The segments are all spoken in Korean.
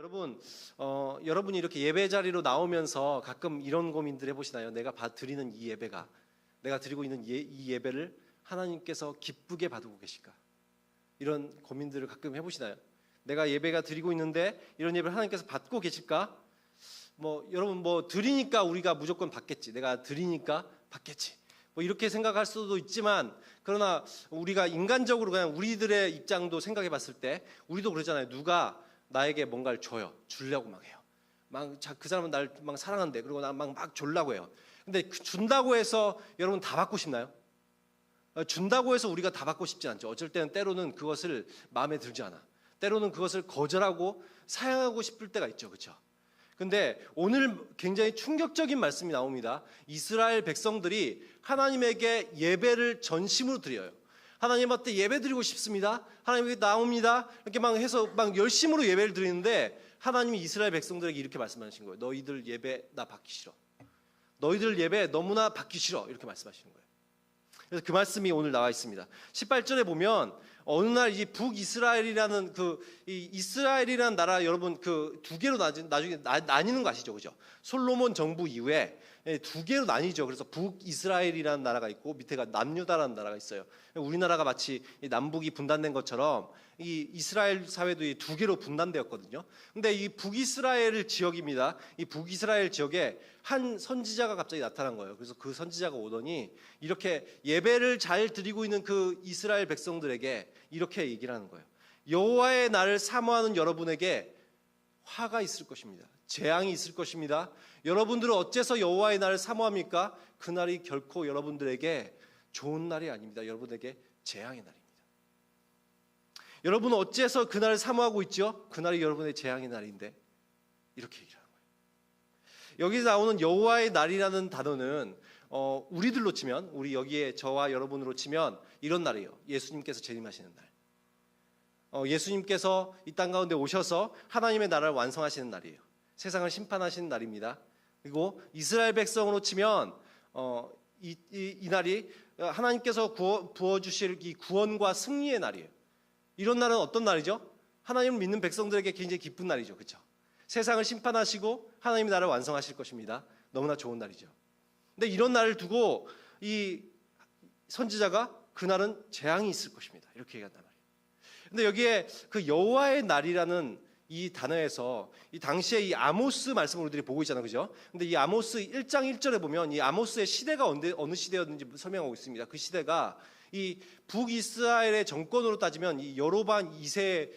여러분, 어, 여러분이 이렇게 예배 자리로 나오면서 가끔 이런 고민들 해보시나요? 내가 바, 드리는 이 예배가, 내가 드리고 있는 예, 이 예배를 하나님께서 기쁘게 받고 계실까? 이런 고민들을 가끔 해보시나요? 내가 예배가 드리고 있는데 이런 예배를 하나님께서 받고 계실까? 뭐 여러분 뭐 드리니까 우리가 무조건 받겠지. 내가 드리니까 받겠지. 뭐 이렇게 생각할 수도 있지만 그러나 우리가 인간적으로 그냥 우리들의 입장도 생각해 봤을 때 우리도 그러잖아요. 누가 나에게 뭔가를 줘요. 주려고 막 해요. 막그 사람은 날 막 사랑한대. 그리고 나막막 주려고 해요. 근데 그 준다고 해서 여러분 다 받고 싶나요? 어, 준다고 해서 우리가 다 받고 싶지 않죠. 어쩔 때는 때로는 그것을 마음에 들지 않아. 때로는 그것을 거절하고 사양하고 싶을 때가 있죠. 그렇죠? 근데 오늘 굉장히 충격적인 말씀이 나옵니다. 이스라엘 백성들이 하나님에게 예배를 전심으로 드려요. 하나님한테 예배 드리고 싶습니다. 하나님께 나옵니다. 이렇게 막 해서 막 열심으로 예배를 드리는데 하나님이 이스라엘 백성들에게 이렇게 말씀하신 거예요. 너희들 예배 나 받기 싫어. 너희들 예배 너무나 받기 싫어. 이렇게 말씀하시는 거예요. 그래서 그 말씀이 오늘 나와 있습니다. 18절에 보면 어느 날 이 북이스라엘이라는 그 이 이스라엘이라는 나라 여러분 그 두 개로 나중, 나중에 나, 나뉘는 거 아시죠, 그죠? 솔로몬 정부 이후에 예, 두 개로 나뉘죠. 그래서 북이스라엘이라는 나라가 있고 밑에가 남유다라는 나라가 있어요. 우리나라가 마치 이 남북이 분단된 것처럼 이 이스라엘 사회도 이 두 개로 분단되었거든요. 근데 이 북이스라엘 지역입니다. 이 북이스라엘 지역에 한 선지자가 갑자기 나타난 거예요. 그래서 그 선지자가 오더니 이렇게 예배를 잘 드리고 있는 그 이스라엘 백성들에게 이렇게 얘기를 하는 거예요. 여호와의 날을 사모하는 여러분에게 화가 있을 것입니다. 재앙이 있을 것입니다. 여러분들은 어째서 여호와의 날을 사모합니까? 그 날이 결코 여러분들에게 좋은 날이 아닙니다. 여러분에게 재앙의 날입니다. 여러분은 어째서 그 날을 사모하고 있죠? 그 날이 여러분의 재앙의 날인데 이렇게 얘기하는 거예요. 여기서 나오는 여호와의 날이라는 단어는 어, 우리들로 치면 우리 여기에 저와 여러분으로 치면 이런 날이에요. 예수님께서 재림하시는 날. 어, 예수님께서 이 땅 가운데 오셔서 하나님의 나라를 완성하시는 날이에요. 세상을 심판하시는 날입니다. 그리고 이스라엘 백성으로 치면 어, 이, 이, 이 날이 하나님께서 구워, 부어주실 이 구원과 승리의 날이에요. 이런 날은 어떤 날이죠? 하나님을 믿는 백성들에게 굉장히 기쁜 날이죠. 그렇죠? 세상을 심판하시고 하나님의 나라를 완성하실 것입니다. 너무나 좋은 날이죠. 근데 이런 날을 두고 이 선지자가 그날은 재앙이 있을 것입니다. 이렇게 얘기한단 말이에요. 근데 여기에 그 여호와의 날이라는 이 단어에서 이 당시에 이 아모스 말씀을 우리들이 보고 있잖아요. 그죠? 근데 이 아모스 1장 1절에 보면 이 아모스의 시대가 언제, 어느 시대였는지 설명하고 있습니다. 그 시대가 이 북이스라엘의 정권으로 따지면 이 여로반 2세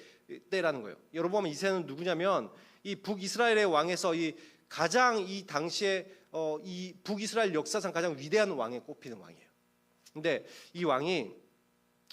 때라는 거예요. 여로반 2세는 누구냐면 이 북이스라엘의 왕에서 이 가장 이 당시에 어, 이 북이스라엘 역사상 가장 위대한 왕에 꼽히는 왕이에요. 근데 이 왕이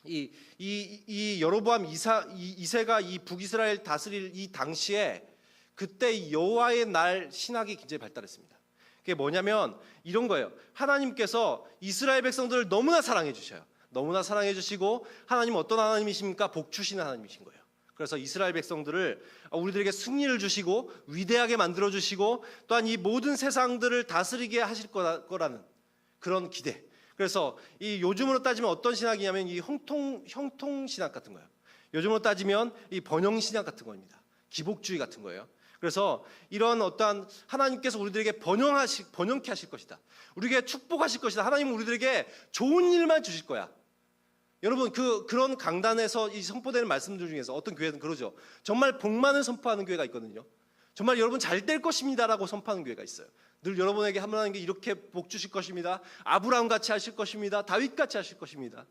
이, 이, 이 여로보암 이사, 이, 이세가 이 북이스라엘 다스릴 이 당시에 그때 여호와의 날 신학이 굉장히 발달했습니다. 그게 뭐냐면 이런 거예요. 하나님께서 이스라엘 백성들을 너무나 사랑해 주셔요. 너무나 사랑해 주시고 하나님 어떤 하나님이십니까? 복 주시는 하나님이신 거예요. 그래서 이스라엘 백성들을 우리들에게 승리를 주시고 위대하게 만들어 주시고 또한 이 모든 세상들을 다스리게 하실 거라는 그런 기대. 그래서 이 요즘으로 따지면 어떤 신학이냐면 이 형통 형통 신학 같은 거예요. 요즘으로 따지면 이 번영 신학 같은 겁니다. 기복주의 같은 거예요. 그래서 이런 어떠한 하나님께서 우리들에게 번영하시 번영케 하실 것이다. 우리에게 축복하실 것이다. 하나님은 우리들에게 좋은 일만 주실 거야. 여러분 그 그런 강단에서 이 선포되는 말씀들 중에서 어떤 교회는 그러죠. 정말 복만을 선포하는 교회가 있거든요. 정말 여러분 잘 될 것입니다라고 선포하는 교회가 있어요. 늘 여러분에게 하나님께 이렇게 복 주실 것입니다. 아브라함 같이 하실 것입니다. 다윗 같이 하실 것입니다.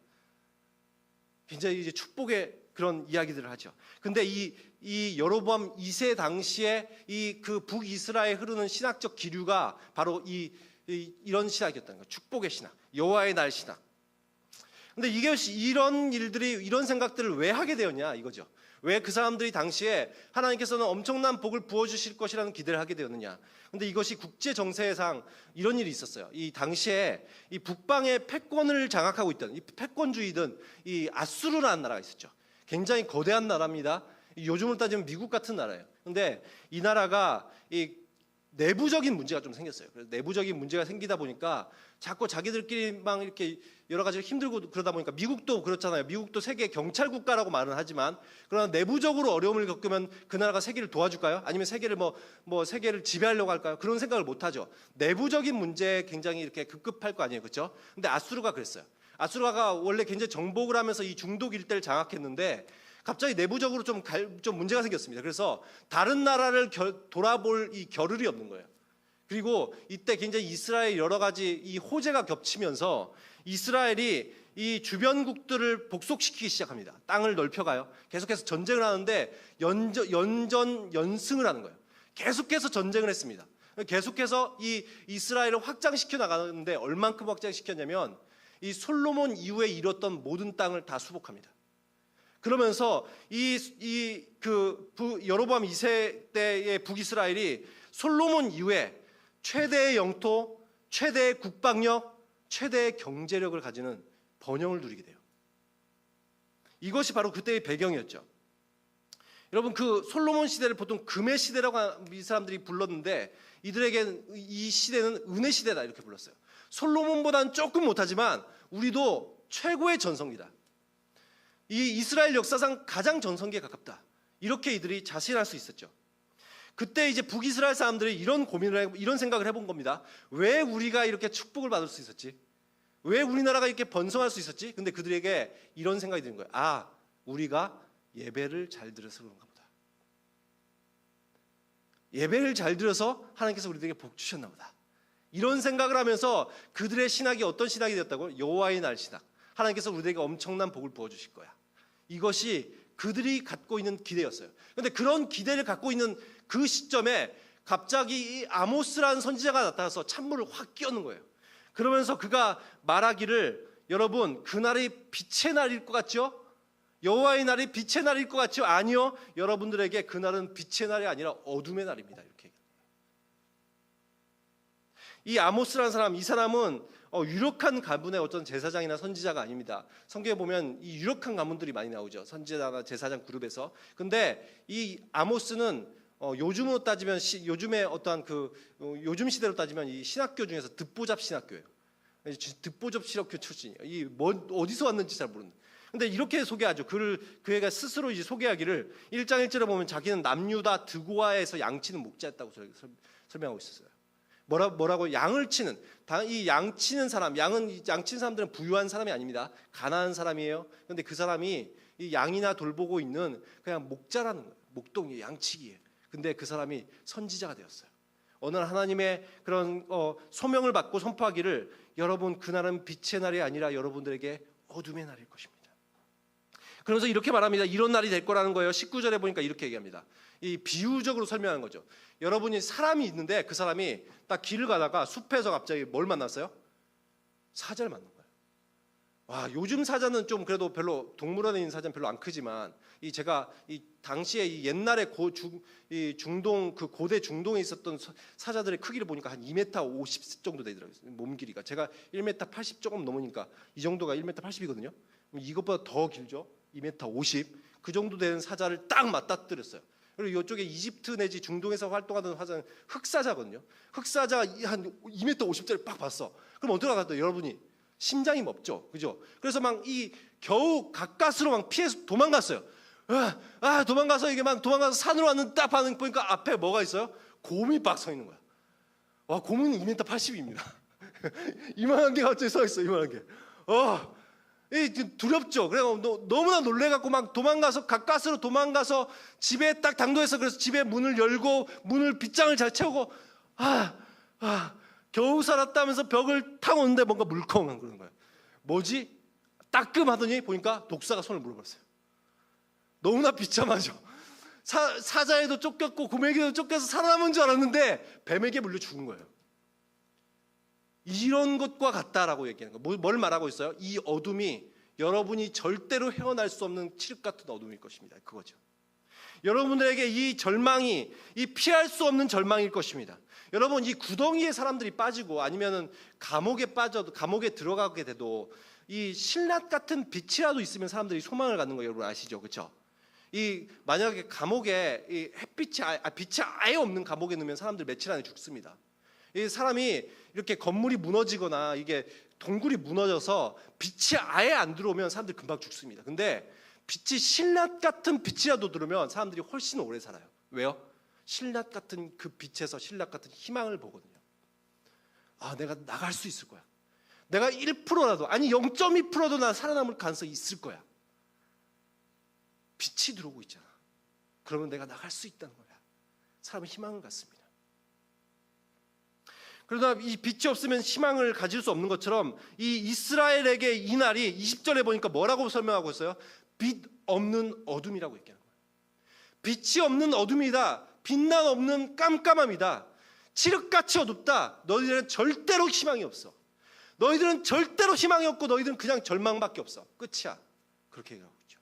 굉장히 이제 축복의 그런 이야기들을 하죠. 근데 이, 이 여로보암 2세 당시에 이 그 북이스라엘 흐르는 신학적 기류가 바로 이, 이 이런 신학이었다는 거예요. 축복의 신학, 여호와의 날 신학. 근데 이게 이런 일들이 이런 생각들을 왜 하게 되었냐 이거죠. 왜 그 사람들이 당시에 하나님께서는 엄청난 복을 부어 주실 것이라는 기대를 하게 되었느냐. 근데 이것이 국제 정세상 이런 일이 있었어요. 이 당시에 이 북방의 패권을 장악하고 있던 이 패권주의든 이 아수르라는 나라가 있었죠. 굉장히 거대한 나라입니다. 요즘으로 따지면 미국 같은 나라예요. 근데 이 나라가 이 내부적인 문제가 좀 생겼어요. 그래서 내부적인 문제가 생기다 보니까 자꾸 자기들끼리 막 이렇게 여러 가지 힘들고 그러다 보니까 미국도 그렇잖아요. 미국도 세계 경찰 국가라고 말은 하지만 그러나 내부적으로 어려움을 겪으면 그 나라가 세계를 도와줄까요? 아니면 세계를 뭐뭐 세계를 지배하려고 할까요? 그런 생각을 못 하죠. 내부적인 문제에 굉장히 이렇게 급급할 거 아니에요. 그렇죠? 근데 아수르가 그랬어요. 아수르가 원래 굉장히 정복을 하면서 이 중독 일대를 장악했는데 갑자기 내부적으로 좀, 갈- 좀 문제가 생겼습니다. 그래서 다른 나라를 결- 돌아볼 이 겨를이 없는 거예요. 그리고 이때 굉장히 이스라엘 여러 가지 이 호재가 겹치면서 이스라엘이 이 주변국들을 복속시키기 시작합니다. 땅을 넓혀가요. 계속해서 전쟁을 하는데 연전, 연전 연승을 하는 거예요. 계속해서 전쟁을 했습니다. 계속해서 이 이스라엘을 확장시켜 나가는데 얼만큼 확장시켰냐면 이 솔로몬 이후에 이뤘던 모든 땅을 다 수복합니다. 그러면서 이이그 여로보암 2세 때의 북이스라엘이 솔로몬 이후에 최대의 영토, 최대의 국방력, 최대의 경제력을 가지는 번영을 누리게 돼요. 이것이 바로 그때의 배경이었죠. 여러분 그 솔로몬 시대를 보통 금의 시대라고 이 사람들이 불렀는데 이들에게 이 시대는 은혜 시대다 이렇게 불렀어요. 솔로몬보다는 조금 못하지만 우리도 최고의 전성기다. 이 이스라엘 역사상 가장 전성기에 가깝다. 이렇게 이들이 자신할 수 있었죠. 그때 이제 북이스라엘 사람들이 이런 고민을 해, 이런 생각을 해본 겁니다. 왜 우리가 이렇게 축복을 받을 수 있었지? 왜 우리나라가 이렇게 번성할 수 있었지? 근데 그들에게 이런 생각이 드는 거예요. 아, 우리가 예배를 잘 들어서 그런가 보다. 예배를 잘 들어서 하나님께서 우리들에게 복 주셨나 보다. 이런 생각을 하면서 그들의 신학이 어떤 신학이 되었다고? 여호와의 날 신학. 하나님께서 우리에게 엄청난 복을 부어 주실 거야. 이것이 그들이 갖고 있는 기대였어요. 근데 그런 기대를 갖고 있는 그 시점에 갑자기 이 아모스라는 선지자가 나타나서 찬물을 확 끼얹는 거예요. 그러면서 그가 말하기를 여러분 그날이 빛의 날일 것 같죠? 여호와의 날이 빛의 날일 것 같죠? 아니요. 여러분들에게 그날은 빛의 날이 아니라 어둠의 날입니다. 이렇게. 이 아모스라는 사람, 이 사람은 어, 유력한 가문의 어떤 제사장이나 선지자가 아닙니다. 성경에 보면 이 유력한 가문들이 많이 나오죠. 선지자나 제사장 그룹에서. 근데 이 아모스는 어, 요즘으로 따지면 시, 요즘의 어떠한 그 어, 요즘 시대로 따지면 이 신학교 중에서 듣보잡 신학교예요. 듣보잡 신학교 출신이에요. 이 뭐, 어디서 왔는지 잘 모르는. 근데 이렇게 소개하죠. 그를 그 애가 스스로 이제 소개하기를 1장 1절에 보면 자기는 남유다 드고아에서 양치는 목자였다고 설명하고 있었어요. 뭐라 뭐라고 양을 치는 다- 이 양 치는 사람 양은 양 치는 사람들은 부유한 사람이 아닙니다. 가난한 사람이에요. 근데 그 사람이 이 양이나 돌보고 있는 그냥 목자라는 거예요. 목동이 양치기에. 근데 그 사람이 선지자가 되었어요. 어느 날 하나님의 그런 어, 소명을 받고 선포하기를 여러분 그날은 빛의 날이 아니라 여러분들에게 어둠의 날일 것입니다. 그러면서 이렇게 말합니다. 이런 날이 될 거라는 거예요. 19절에 보니까 이렇게 얘기합니다. 이 비유적으로 설명하는 거죠. 여러분이 사람이 있는데 그 사람이 딱 길을 가다가 숲에서 갑자기 뭘 만났어요? 사자를 만난 거예요. 와 요즘 사자는 좀 그래도 별로 동물원에 있는 사자는 별로 안 크지만 이 제가 이 당시에 이 옛날에 고 중 이 중동 그 고대 중동에 있었던 서- 사자들의 크기를 보니까 한 2m 50 정도 되더라고요. 몸 길이가 제가 1m 80 조금 넘으니까 이 정도가 1m 80이거든요. 이것보다 더 길죠. 2m 50. 그 정도 되는 사자를 딱 맞닥뜨렸어요. 그리고 이쪽에 이집트 내지 중동에서 활동하던 사자는 흑사자거든요. 흑사자 한 2m 50짜리 빡 봤어. 그럼 어떻게 하겠다 여러분이 심장이 멎죠. 그죠? 그래서 막 이 겨우 가까스로 막 피해서 도망갔어요. 아, 아, 도망가서 이게 막 도망가서 산으로 왔는데 딱 보니까 앞에 뭐가 있어요? 곰이 빡 서 있는 거야. 와, 곰은 2m 80입니다. 이만한 게 갑자기 서 있어. 이만한 게. 어. 이 두렵죠. 그래 너무나 놀래갖고 막 도망가서 가까스로 도망가서 집에 딱 당도해서 그래서 집에 문을 열고 문을 빗장을 잘 채우고 아, 아 겨우 살았다면서 벽을 탁 오는데 뭔가 물컹한 그런 거예요. 뭐지? 따끔하더니 보니까 독사가 손을 물어버렸어요. 너무나 비참하죠. 사, 사자에도 쫓겼고 곰에게도 쫓겨서 살아남은 줄 알았는데 뱀에게 물려 죽은 거예요. 이런 것과 같다라고 얘기하는 거예요. 뭐- 뭘 말하고 있어요? 이 어둠이 여러분이 절대로 헤어날 수 없는 칠흑 같은 어둠일 것입니다. 그거죠. 여러분들에게 이 절망이 이 피할 수 없는 절망일 것입니다. 여러분 이 구덩이에 사람들이 빠지고 아니면은 감옥에 빠져도 감옥에 들어가게 돼도 이 신라 같은 빛이라도 있으면 사람들이 소망을 갖는 거 여러분 아시죠? 그렇죠? 이 만약에 감옥에 이 햇빛이 아, 아, 빛이 아예 없는 감옥에 넣으면 사람들 며칠 안에 죽습니다. 이 사람이 이렇게 건물이 무너지거나 이게 동굴이 무너져서 빛이 아예 안 들어오면 사람들 금방 죽습니다. 근데 빛이 신라 같은 빛이라도 들어오면 사람들이 훨씬 오래 살아요. 왜요? 신라 같은 그 빛에서 신라 같은 희망을 보거든요. 아, 내가 나갈 수 있을 거야. 내가 1%라도 아니 0.2%도 나 살아남을 가능성이 있을 거야. 빛이 들어오고 있잖아. 그러면 내가 나갈 수 있다는 거야. 사람은 희망을 갖습니다. 그러나 이 빛이 없으면 희망을 가질 수 없는 것처럼 이 이스라엘에게 이 날이 20절에 보니까 뭐라고 설명하고 있어요? 빛 없는 어둠이라고 얘기하는 거예요. 빛이 없는 어둠이다. 빛난 없는 깜깜함이다. 칠흑같이 어둡다. 너희들은 절대로 희망이 없어. 너희들은 절대로 희망이 없고 너희들은 그냥 절망밖에 없어. 끝이야. 그렇게 얘기하고 있죠.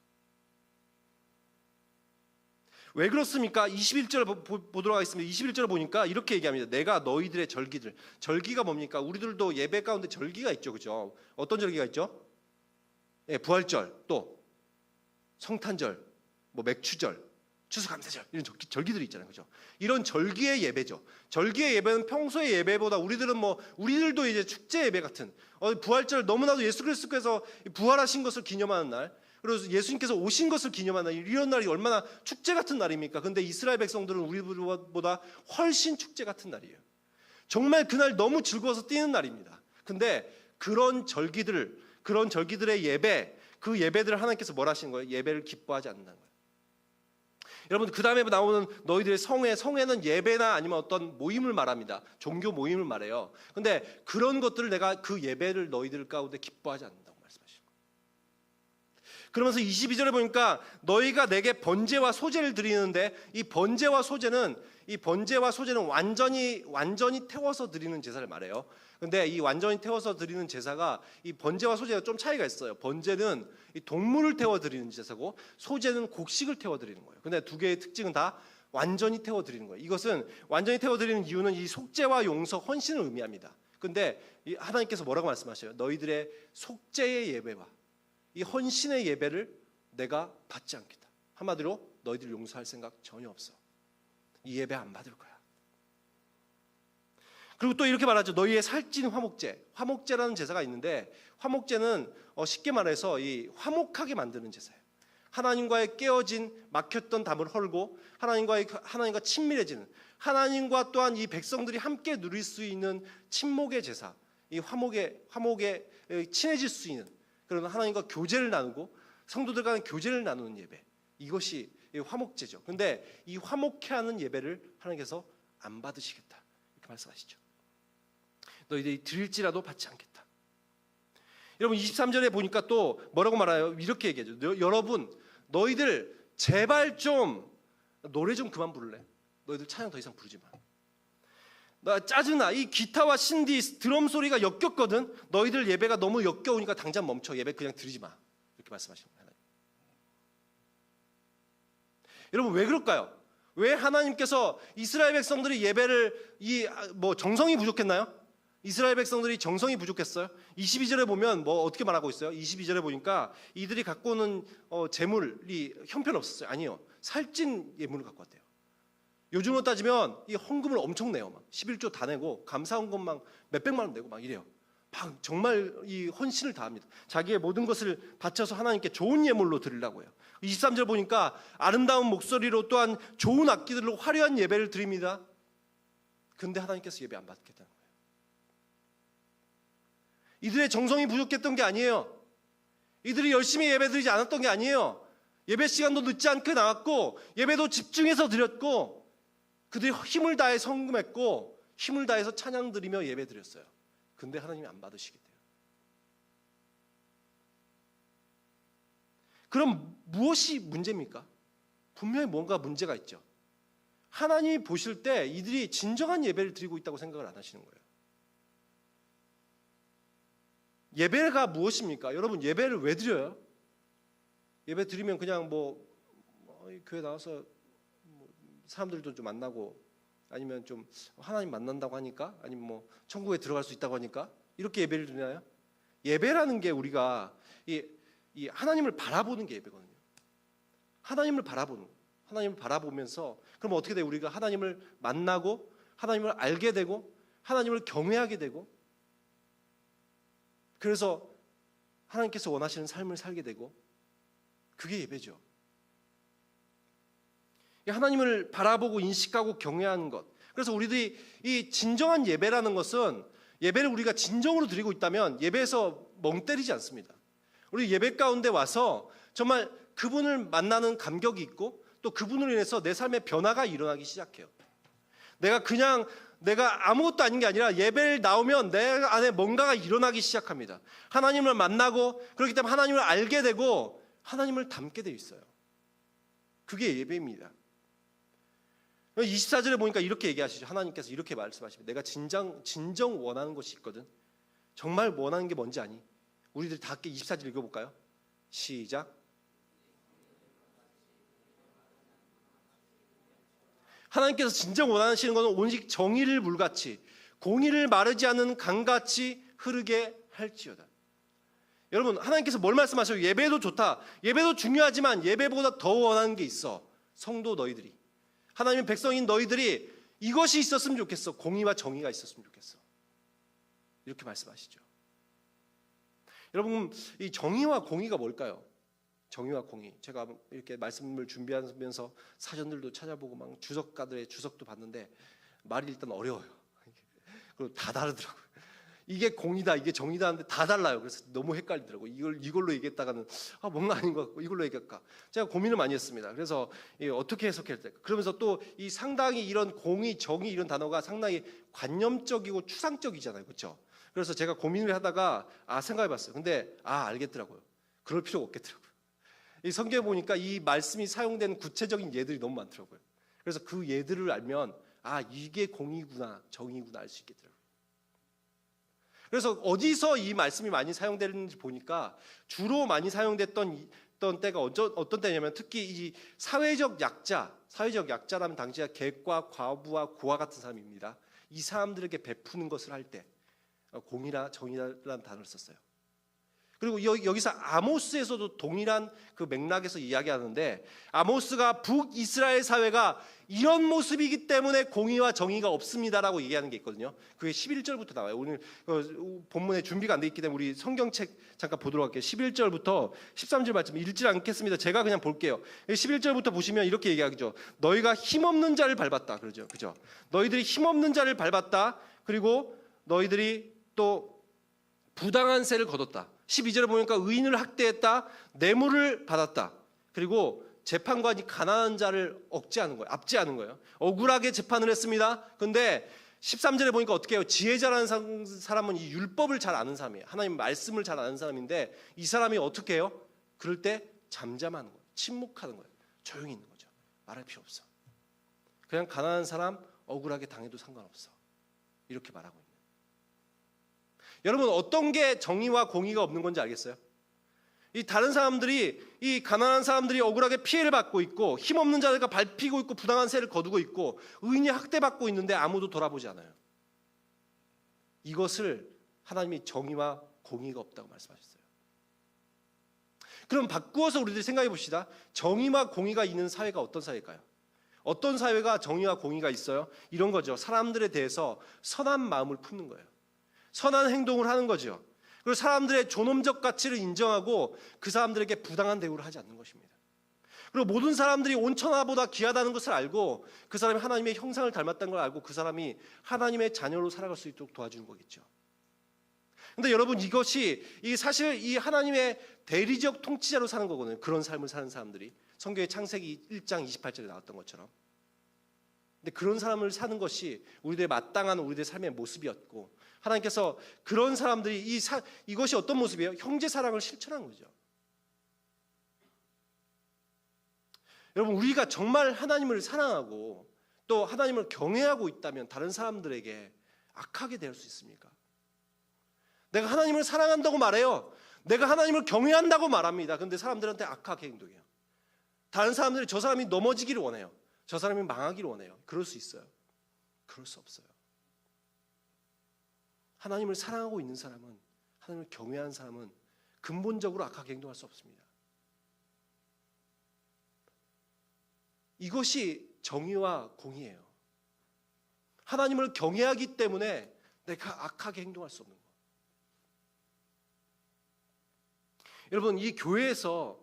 왜 그렇습니까? 21절 보도록 하겠습니다. 21절을 보니까 이렇게 얘기합니다. 내가 너희들의 절기들. 절기가 뭡니까? 우리들도 예배 가운데 절기가 있죠. 그죠? 어떤 절기가 있죠? 예, 부활절, 또 성탄절, 뭐 맥추절, 추수감사절 이런 절기, 절기 들이 있잖아요. 그죠? 이런 절기의 예배죠. 절기의 예배는 평소의 예배보다 우리들은 뭐 우리들도 이제 축제 예배 같은 어, 부활절 너무나도 예수 그리스도께서 부활하신 것을 기념하는 날 그래서 예수님께서 오신 것을 기념하는 날, 이런 날이 얼마나 축제 같은 날입니까? 근데 이스라엘 백성들은 우리보다 훨씬 축제 같은 날이에요. 정말 그날 너무 즐거워서 뛰는 날입니다. 근데 그런 절기들, 그런 절기들의 예배, 그 예배들을 하나님께서 뭘 하시는 거예요? 예배를 기뻐하지 않는다는 거예요. 여러분 그 다음에 나오는 너희들의 성회, 성회는 예배나 아니면 어떤 모임을 말합니다. 종교 모임을 말해요. 근데 그런 것들을 내가 그 예배를 너희들 가운데 기뻐하지 않는다고 말씀하시는 거예요. 그러면서 22절에 보니까 너희가 내게 번제와 소제를 드리는데 이 번제와 소제는 이 번제와 소제는 완전히 완전히 태워서 드리는 제사를 말해요. 근데 이 완전히 태워서 드리는 제사가 이 번제와 소제가 좀 차이가 있어요. 번제는 이 동물을 태워 드리는 제사고 소제는 곡식을 태워 드리는 거예요. 근데 두 개의 특징은 다 완전히 태워 드리는 거예요. 이것은 완전히 태워 드리는 이유는 이 속죄와 용서, 헌신을 의미합니다. 근데 이 하나님께서 뭐라고 말씀하셔요? 너희들의 속죄의 예배와 이 헌신의 예배를 내가 받지 않겠다. 한마디로 너희들 용서할 생각 전혀 없어. 이 예배 안 받을 거야. 그리고 또 이렇게 말하죠. 너희의 살찐 화목제. 화목제라는 제사가 있는데 화목제는 어, 쉽게 말해서 이 화목하게 만드는 제사예요. 하나님과의 깨어진 막혔던 담을 헐고 하나님과의 하나님과 친밀해지는 하나님과 또한 이 백성들이 함께 누릴 수 있는 친목의 제사. 이 화목의 화목에 친해질 수 있는 그런 하나님과 교제를 나누고 성도들 간의 교제를 나누는 예배. 이것이 화목제죠. 근데 이 화목해 하는 예배를 하나님께서 안 받으시겠다. 이렇게 말씀하시죠. 너희들이 드릴지라도 받지 않겠다. 여러분 23절에 보니까 또 뭐라고 말해요? 이렇게 얘기하죠. 너, 여러분 너희들 제발 좀 노래 좀 그만 부를래? 너희들 찬양 더 이상 부르지 마. 나 짜증나. 이 기타와 신디 드럼 소리가 역겹거든. 너희들 예배가 너무 역겨우니까 당장 멈춰. 예배 그냥 드리지 마. 이렇게 말씀하시는 거예요. 여러분 왜 그럴까요? 왜 하나님께서 이스라엘 백성들이 예배를 이 뭐 정성이 부족했나요? 이스라엘 백성들이 정성이 부족했어요. 22절에 보면 뭐 어떻게 말하고 있어요? 22절에 보니까 이들이 갖고 오는 어, 재물이 형편없었어요. 아니요. 살찐 예물을 갖고 왔대요. 요즘으로 따지면 이 헌금을 엄청 내요. 막 11조 다 내고 감사헌금 막 몇백만 원 내고 막 이래요. 막 정말 이 헌신을 다합니다. 자기의 모든 것을 바쳐서 하나님께 좋은 예물로 드리려고 해요. 23절 보니까 아름다운 목소리로 또한 좋은 악기들로 화려한 예배를 드립니다. 근데 하나님께서 예배 안 받겠다는 거예요. 이들의 정성이 부족했던 게 아니에요. 이들이 열심히 예배 드리지 않았던 게 아니에요. 예배 시간도 늦지 않게 나왔고 예배도 집중해서 드렸고 그들이 힘을 다해 성금했고 힘을 다해서 찬양 드리며 예배 드렸어요. 근데 하나님이 안 받으시겠대요. 그럼 무엇이 문제입니까? 분명히 뭔가 문제가 있죠. 하나님이 보실 때 이들이 진정한 예배를 드리고 있다고 생각을 안 하시는 거예요. 예배가 무엇입니까? 여러분 예배를 왜 드려요? 예배 드리면 그냥 뭐, 뭐 교회 나와서 뭐 사람들도 좀 만나고 아니면 좀 하나님 만난다고 하니까 아니면 뭐 천국에 들어갈 수 있다고 하니까 이렇게 예배를 드리나요? 예배라는 게 우리가 이, 이 하나님을 바라보는 게 예배거든요. 하나님을 바라보는 하나님을 바라보면서 그럼 어떻게 돼 우리가 하나님을 만나고 하나님을 알게 되고 하나님을 경외하게 되고 그래서 하나님께서 원하시는 삶을 살게 되고 그게 예배죠. 이 하나님을 바라보고 인식하고 경외하는 것. 그래서 우리들이 이 진정한 예배라는 것은 예배를 우리가 진정으로 드리고 있다면 예배에서 멍 때리지 않습니다. 우리 예배 가운데 와서 정말 그분을 만나는 감격이 있고 또 그분으로 인해서 내 삶의 변화가 일어나기 시작해요. 내가 그냥 내가 아무것도 아닌 게 아니라 예배를 나오면 내 안에 뭔가가 일어나기 시작합니다. 하나님을 만나고 그렇기 때문에 하나님을 알게 되고 하나님을 닮게 되어 있어요. 그게 예배입니다. 24절에 보니까 이렇게 얘기하시죠. 하나님께서 이렇게 말씀하십니다. 내가 진정 진정 원하는 것이 있거든. 정말 원하는 게 뭔지 아니? 우리들 다 함께 24절 읽어 볼까요? 시작. 하나님께서 진정 원하시는 것은 오직 정의를 물같이 공의를 마르지 않는 강같이 흐르게 할지어다. 여러분 하나님께서 뭘 말씀하셔요? 예배도 좋다. 예배도 중요하지만 예배보다 더 원하는 게 있어. 성도 너희들이 하나님의 백성인 너희들이 이것이 있었으면 좋겠어. 공의와 정의가 있었으면 좋겠어. 이렇게 말씀하시죠. 여러분 이 정의와 공의가 뭘까요? 정의와 공의. 제가 이렇게 말씀을 준비하면서 사전들도 찾아보고 막 주석가들의 주석도 봤는데 말이 일단 어려워요. 그리고 다 다르더라고요. 이게 공이다, 이게 정의다 하는데 다 달라요. 그래서 너무 헷갈리더라고요. 이걸 이걸로 얘기했다가는 아 뭔가 아닌 것 같고 이걸로 얘기할까. 제가 고민을 많이 했습니다. 그래서 어떻게 해석해야 될까. 그러면서 또 이 상당히 이런 공의, 정의 이런 단어가 상당히 관념적이고 추상적이잖아요, 그렇죠? 그래서 제가 고민을 하다가 아 생각해 봤어요. 근데 아 알겠더라고요. 그럴 필요가 없겠더라고요. 이 성경에 보니까 이 말씀이 사용된 구체적인 예들이 너무 많더라고요. 그래서 그 예들을 알면 아 이게 공이구나 정의구나 알 수 있겠더라고요. 그래서 어디서 이 말씀이 많이 사용되는지 보니까 주로 많이 사용됐던 어떤 때가 어떤 때냐면 특히 이 사회적 약자, 사회적 약자라면 당시에 객과 과부와 고아 같은 사람입니다. 이 사람들에게 베푸는 것을 할 때 공이나 정의라는 단어를 썼어요. 그리고 여기서 아모스에서도 동일한 그 맥락에서 이야기하는데 아모스가 북이스라엘 사회가 이런 모습이기 때문에 공의와 정의가 없습니다라고 얘기하는 게 있거든요. 그게 11절부터 나와요. 오늘 그 본문에 준비가 안 돼 있기 때문에 우리 성경책 잠깐 보도록 할게요. 11절부터 13절 말씀 읽지 않겠습니다. 제가 그냥 볼게요. 11절부터 보시면 이렇게 얘기하죠. 너희가 힘없는 자를 밟았다. 그러죠. 그죠? 너희들이 힘없는 자를 밟았다. 그리고 너희들이 또 부당한 세를 거뒀다. 12절에 보니까 의인을 학대했다. 뇌물을 받았다. 그리고 재판관이 가난한 자를 억제하는 거예요. 압제하는 거예요. 억울하게 재판을 했습니다. 근데 13절에 보니까 어떻게 해요? 지혜자라는 사람은 이 율법을 잘 아는 사람이에요. 하나님 말씀을 잘 아는 사람인데 이 사람이 어떻게 해요? 그럴 때 잠잠하는 거예요. 침묵하는 거예요. 조용히 있는 거죠. 말할 필요 없어. 그냥 가난한 사람 억울하게 당해도 상관없어. 이렇게 말하고 있는. 여러분 어떤 게 정의와 공의가 없는 건지 알겠어요? 이 다른 사람들이 이 가난한 사람들이 억울하게 피해를 받고 있고 힘없는 자들과 밟히고 있고 부당한 세를 거두고 있고 의인이 학대받고 있는데 아무도 돌아보지 않아요. 이것을 하나님이 정의와 공의가 없다고 말씀하셨어요. 그럼 바꾸어서 우리들이 생각해 봅시다. 정의와 공의가 있는 사회가 어떤 사회일까요? 어떤 사회가 정의와 공의가 있어요? 이런 거죠. 사람들에 대해서 선한 마음을 품는 거예요. 선한 행동을 하는 거죠. 그리고 사람들의 존엄적 가치를 인정하고 그 사람들에게 부당한 대우를 하지 않는 것입니다. 그리고 모든 사람들이 온천하보다 귀하다는 것을 알고 그 사람이 하나님의 형상을 닮았다는 걸 알고 그 사람이 하나님의 자녀로 살아갈 수 있도록 도와주는 거겠죠. 근데 여러분 이것이 이 사실 이 하나님의 대리적 통치자로 사는 거거든요. 그런 삶을 사는 사람들이 성경의 창세기 1장 28절에 나왔던 것처럼. 근데 그런 사람을 사는 것이 우리들의 마땅한 우리들의 삶의 모습이었고 하나님께서 그런 사람들이 이 사, 이것이 어떤 모습이에요? 형제 사랑을 실천한 거죠. 여러분 우리가 정말 하나님을 사랑하고 또 하나님을 경외하고 있다면 다른 사람들에게 악하게 될 수 있습니까? 내가 하나님을 사랑한다고 말해요. 내가 하나님을 경외한다고 말합니다. 근데 사람들한테 악하게 행동해요. 다른 사람들이 저 사람이 넘어지기를 원해요. 저 사람이 망하기를 원해요. 그럴 수 있어요. 그럴 수 없어요. 하나님을 사랑하고 있는 사람은 하나님을 경외하는 사람은 근본적으로 악하게 행동할 수 없습니다. 이것이 정의와 공의예요. 하나님을 경외하기 때문에 내가 악하게 행동할 수 없는 거. 여러분 이 교회에서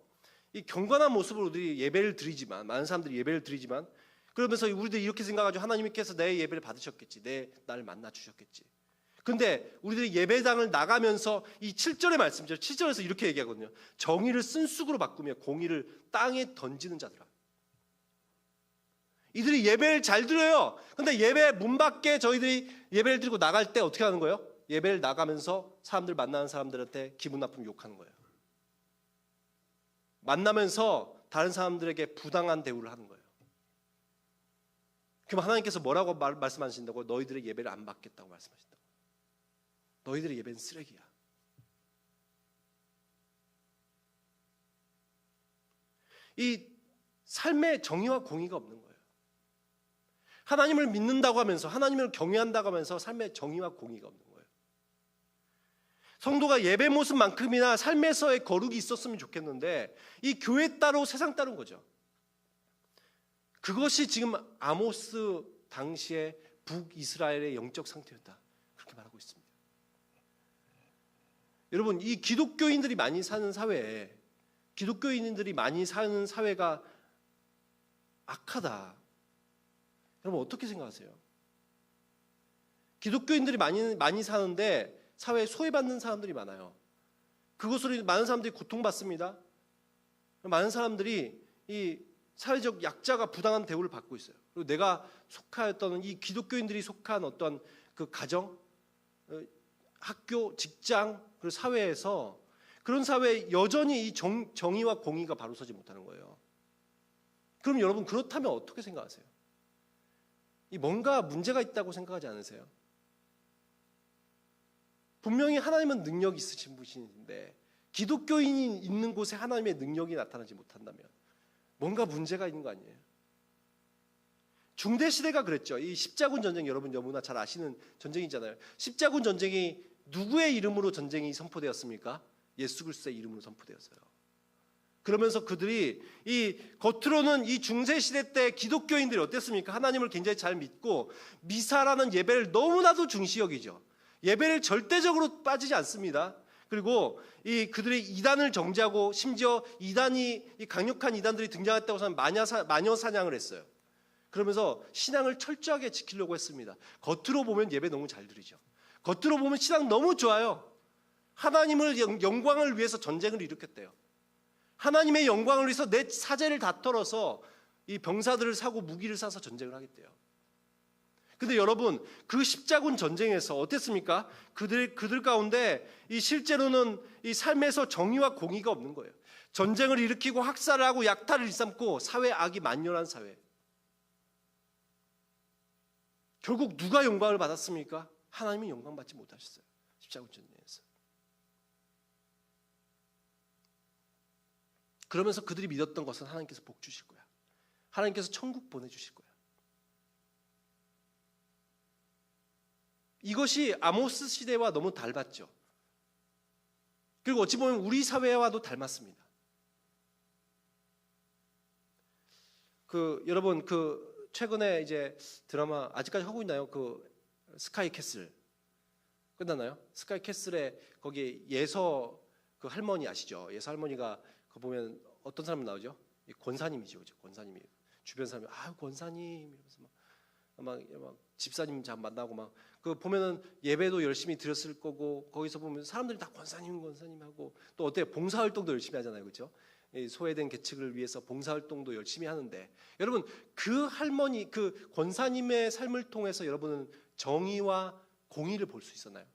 이 경건한 모습으로 우리들이 예배를 드리지만 많은 사람들이 예배를 드리지만 그러면서 우리들이 이렇게 생각하죠. 하나님께서 내 예배를 받으셨겠지. 내 나를 만나 주셨겠지. 근데 우리들이 예배당을 나가면서 이 7절의 말씀이죠. 7절에서 이렇게 얘기하거든요. 정의를 쓴쑥으로 바꾸며 공의를 땅에 던지는 자들아. 이들이 예배를 잘 드려요. 근데 예배 문 밖에 저희들이 예배를 드리고 나갈 때 어떻게 하는 거예요? 예배를 나가면서 사람들 만나는 사람들한테 기분 나쁘면 욕하는 거예요. 만나면서 다른 사람들에게 부당한 대우를 하는 거예요. 그럼 하나님께서 뭐라고 말, 말씀하신다고? 너희들의 예배를 안 받겠다고 말씀하신다고. 너희들의 예배는 쓰레기야. 이 삶의 정의와 공의가 없는 거예요. 하나님을 믿는다고 하면서 하나님을 경외한다고 하면서 삶의 정의와 공의가 없는 거예요. 성도가 예배 모습만큼이나 삶에서의 거룩이 있었으면 좋겠는데 이 교회 따로 세상 따른 거죠. 그것이 지금 아모스 당시의 북이스라엘의 영적 상태였다. 그렇게 말하고 있습니다. 여러분, 이 기독교인들이 많이 사는 사회에 기독교인들이 많이 사는 사회가 악하다. 여러분 어떻게 생각하세요? 기독교인들이 많이 많이 사는데 사회에 소외받는 사람들이 많아요. 그것으로 많은 사람들이 고통받습니다. 많은 사람들이 이 사회적 약자가 부당한 대우를 받고 있어요. 그리고 내가 속하였던 이 기독교인들이 속한 어떤 그 가정, 어, 학교, 직장, 그리고 사회에서 그런 사회에 여전히 이 정, 정의와 공의가 바로 서지 못하는 거예요. 그럼 여러분 그렇다면 어떻게 생각하세요? 이 뭔가 문제가 있다고 생각하지 않으세요? 분명히 하나님은 능력 있으신 분이신데 기독교인이 있는 곳에 하나님의 능력이 나타나지 못한다면 뭔가 문제가 있는 거 아니에요? 중대 시대가 그랬죠. 이 십자군 전쟁 여러분 너무나 잘 아시는 전쟁이잖아요. 십자군 전쟁이 누구의 이름으로 전쟁이 선포되었습니까? 예수 그리스도의 이름으로 선포되었어요. 그러면서 그들이 이 겉으로는 이 중세 시대 때 기독교인들이 어땠습니까? 하나님을 굉장히 잘 믿고 미사라는 예배를 너무나도 중시 여기죠. 예배를 절대적으로 빠지지 않습니다. 그리고 이 그들의 이단을 정지하고 심지어 이단이 이 강력한 이단들이 등장했다고 해서 마녀, 사냥을 했어요. 그러면서 신앙을 철저하게 지키려고 했습니다. 겉으로 보면 예배 너무 잘 드리죠. 겉으로 보면 신앙 너무 좋아요. 하나님을 영- 영광을 위해서 전쟁을 일으켰대요. 하나님의 영광을 위해서 내 사제를 다 털어서 이 병사들을 사고 무기를 사서 전쟁을 하겠대요. 근데 여러분 그 십자군 전쟁에서 어땠습니까? 그들 그들 가운데 이 실제로는 이 삶에서 정의와 공의가 없는 거예요. 전쟁을 일으키고 학살을 하고 약탈을 일삼고 사회 악이 만연한 사회. 결국 누가 영광을 받았습니까? 하나님이 영광 받지 못하셨어요. 십자군 전쟁에서. 그러면서 그들이 믿었던 것은 하나님께서 복 주실 거야. 하나님께서 천국 보내 주실 거야. 이것이 아모스 시대와 너무 닮았죠. 그리고 어찌 보면 우리 사회와도 닮았습니다. 그 여러분 그 최근에 이제 드라마 아직까지 하고 있나요? 그 스카이 캐슬 끝났나요? 스카이 캐슬에 거기 예서 그 할머니 아시죠? 예서 할머니가 그 보면 어떤 사람 나오죠? 이 권사님이죠, 그죠? 권사님이 주변 사람이 아 권사님 이러면서 막, 막, 막 집사님 잘 만나고 막 그 보면은 예배도 열심히 드렸을 거고 거기서 보면 사람들이 다 권사님 권사님 하고 또 어때요? 봉사 활동도 열심히 하잖아요, 그렇죠? 소외된 계층을 위해서 봉사 활동도 열심히 하는데 여러분 그 할머니 그 권사님의 삶을 통해서 여러분은 정의와 공의를 볼 수 있었나요?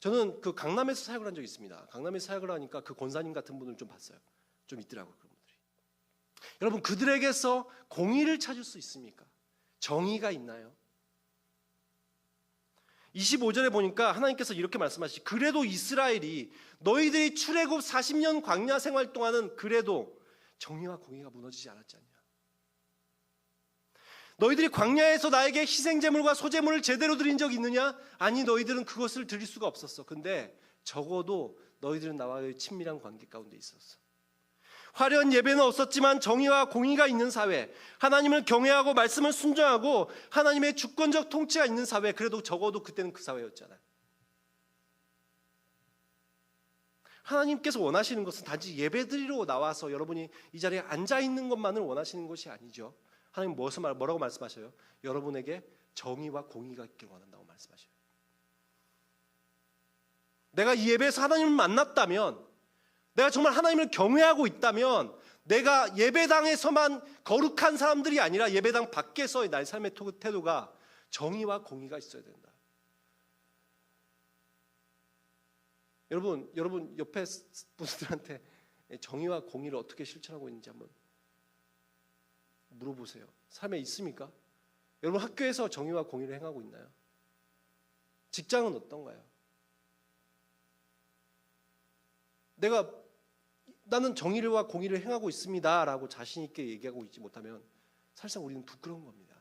저는 그 강남에서 사역을 한 적이 있습니다. 강남에서 사역을 하니까 그 권사님 같은 분을 좀 봤어요. 좀 있더라고요, 그런 분들이. 여러분 그들에게서 공의를 찾을 수 있습니까? 정의가 있나요? 25절에 보니까 하나님께서 이렇게 말씀하시지 그래도 이스라엘이 너희들이 출애굽 40년 광야 생활 동안은 그래도 정의와 공의가 무너지지 않았지 않냐 너희들이 광야에서 나에게 희생 제물과 소제물을 제대로 드린 적 있느냐? 아니 너희들은 그것을 드릴 수가 없었어. 근데 적어도 너희들은 나와의 친밀한 관계 가운데 있었어. 화려한 예배는 없었지만 정의와 공의가 있는 사회, 하나님을 경외하고 말씀을 순종하고 하나님의 주권적 통치가 있는 사회, 그래도 적어도 그때는 그 사회였잖아요. 하나님께서 원하시는 것은 단지 예배드리러 나와서 여러분이 이 자리에 앉아 있는 것만을 원하시는 것이 아니죠. 하나님 무엇을 말 뭐라고 말씀하셔요? 여러분에게 정의와 공의가 있길 원한다고 말씀하셔요. 내가 이 예배에서 하나님을 만났다면 내가 정말 하나님을 경외하고 있다면 내가 예배당에서만 거룩한 사람들이 아니라 예배당 밖에서의 나의 삶의 태도가 정의와 공의가 있어야 된다. 여러분, 여러분 옆에 분들한테 정의와 공의를 어떻게 실천하고 있는지 한번 물어보세요. 삶에 있습니까? 여러분 학교에서 정의와 공의를 행하고 있나요? 직장은 어떤가요? 내가 나는 정의와 공의를 행하고 있습니다라고 자신 있게 얘기하고 있지 못하면 사실상 우리는 부끄러운 겁니다.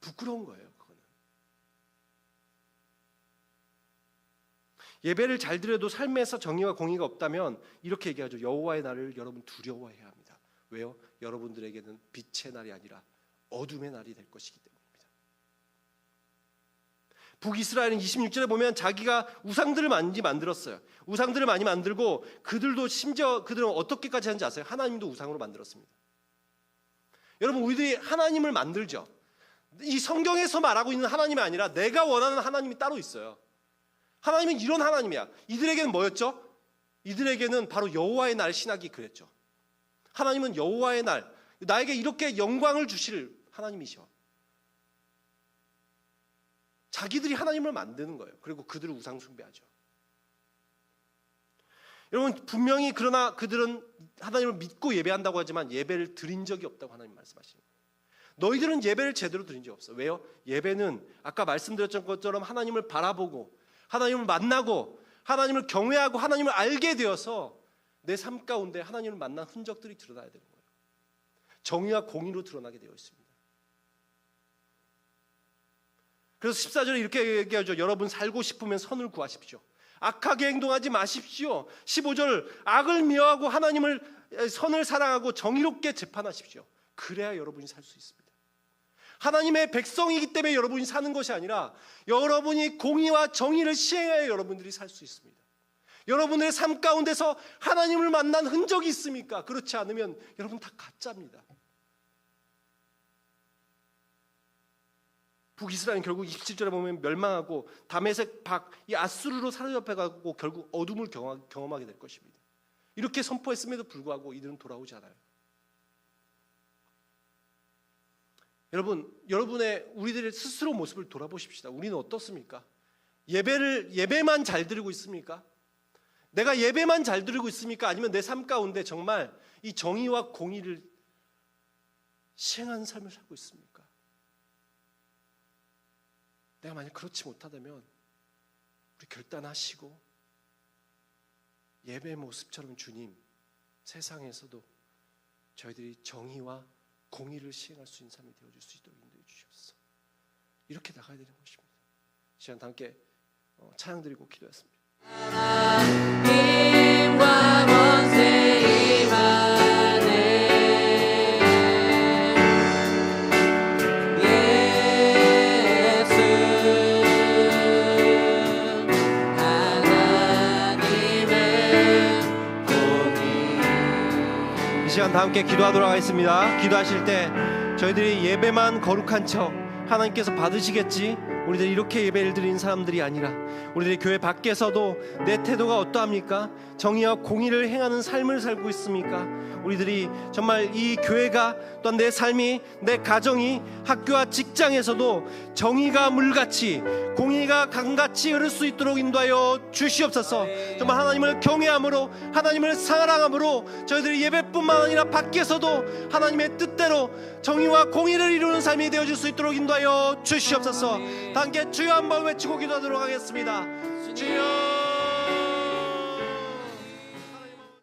부끄러운 거예요, 그거는. 예배를 잘 드려도 삶에서 정의와 공의가 없다면 이렇게 얘기하죠. 여호와의 날을 여러분 두려워해야 합니다. 왜요? 여러분들에게는 빛의 날이 아니라 어둠의 날이 될 것이기 때문입니다. 북이스라엘은 26절에 보면 자기가 우상들을 많이 만들었어요. 우상들을 많이 만들고 그들도 심지어 그들은 어떻게까지 하는지 아세요? 하나님도 우상으로 만들었습니다. 여러분 우리들이 하나님을 만들죠. 이 성경에서 말하고 있는 하나님이 아니라 내가 원하는 하나님이 따로 있어요. 하나님은 이런 하나님이야. 이들에게는 뭐였죠? 이들에게는 바로 여호와의 날 신학이 그랬죠. 하나님은 여호와의 날 나에게 이렇게 영광을 주실 하나님이셔. 자기들이 하나님을 만드는 거예요. 그리고 그들을 우상 숭배하죠. 여러분 분명히 그러나 그들은 하나님을 믿고 예배한다고 하지만 예배를 드린 적이 없다고 하나님 말씀하시는 거예요. 너희들은 예배를 제대로 드린 적 없어. 왜요? 예배는 아까 말씀드렸던 것처럼 하나님을 바라보고 하나님을 만나고 하나님을 경외하고 하나님을 알게 되어서 내 삶 가운데 하나님을 만난 흔적들이 드러나야 되는 거예요. 정의와 공의로 드러나게 되어 있습니다. 그래서 14절에 이렇게 얘기하죠. 여러분 살고 싶으면 선을 구하십시오. 악하게 행동하지 마십시오. 15절 악을 미워하고 하나님을 선을 사랑하고 정의롭게 재판하십시오. 그래야 여러분이 살 수 있습니다. 하나님의 백성이기 때문에 여러분이 사는 것이 아니라 여러분이 공의와 정의를 시행해야 여러분들이 살 수 있습니다. 여러분의 삶 가운데서 하나님을 만난 흔적이 있습니까? 그렇지 않으면 여러분 다 가짜입니다. 북이스라엘은 결국 27절에 보면 멸망하고 다메섹 박 이 아수르로 사로잡혀가고 결국 어둠을 경험하게 될 것입니다. 이렇게 선포했음에도 불구하고 이들은 돌아오지 않아요. 여러분, 여러분의 우리들의 스스로 모습을 돌아보십시다. 우리는 어떻습니까? 예배를 예배만 잘 드리고 있습니까? 내가 예배만 잘 드리고 있습니까? 아니면 내 삶 가운데 정말 이 정의와 공의를 시행하는 삶을 살고 있습니까? 내가 만약 그렇지 못하다면 우리 결단하시고 예배 모습처럼 주님 세상에서도 저희들이 정의와 공의를 시행할 수 있는 삶이 되어줄 수 있도록 인도해 주셨어. 이렇게 나가야 되는 것입니다. 시간 다 함께 어, 찬양 드리고 기도했습니다. 시간 다 함께 기도하도록 하겠습니다. 기도하실 때 저희들이 예배만 거룩한 척 하나님께서 받으시겠지 우리들이 이렇게 예배를 드리는 사람들이 아니라 우리들이 교회 밖에서도 내 태도가 어떠합니까? 정의와 공의를 행하는 삶을 살고 있습니까? 우리들이 정말 이 교회가 또한 내 삶이 내 가정이 학교와 직장에서도 정의가 물같이 공의가 강같이 흐를 수 있도록 인도하여 주시옵소서. 정말 하나님을 경외함으로 하나님을 사랑함으로 저희들이 예배뿐만 아니라 밖에서도 하나님의 뜻대로 정의와 공의를 이루는 삶이 되어질 수 있도록 인도하여 주시옵소서. 단계 주여 한번 외치고 기도하도록 하겠습니다. 주여